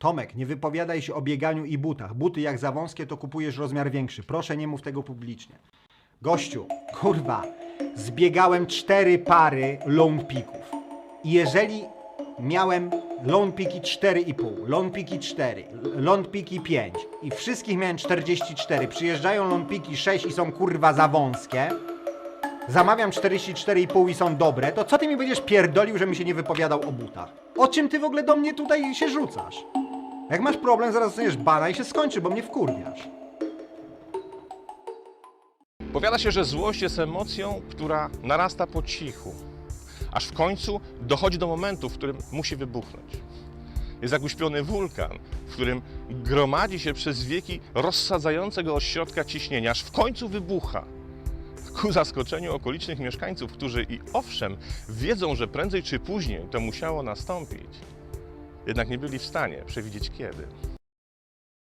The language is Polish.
Tomek, nie wypowiadaj się o bieganiu i butach. Buty jak za wąskie, to kupujesz rozmiar większy. Proszę, nie mów tego publicznie. Gościu, kurwa, zbiegałem cztery pary lone pików. I jeżeli miałem lone piki 4,5, lone piki 4, lone piki 5 i wszystkich miałem 44, przyjeżdżają lone piki 6 i są kurwa za wąskie, zamawiam 44,5 i są dobre, to co ty mi będziesz pierdolił, że mi się nie wypowiadał o butach? O czym ty w ogóle do mnie tutaj się rzucasz? Jak masz problem, zaraz dostaniesz bana i się skończy, bo mnie wkurwiasz. Powiada się, że złość jest emocją, która narasta po cichu, aż w końcu dochodzi do momentu, w którym musi wybuchnąć. Jest jak uśpiony wulkan, w którym gromadzi się przez wieki rozsadzające go od środka ciśnienia, aż w końcu wybucha. Ku zaskoczeniu okolicznych mieszkańców, którzy i owszem wiedzą, że prędzej czy później to musiało nastąpić, jednak nie byli w stanie przewidzieć kiedy.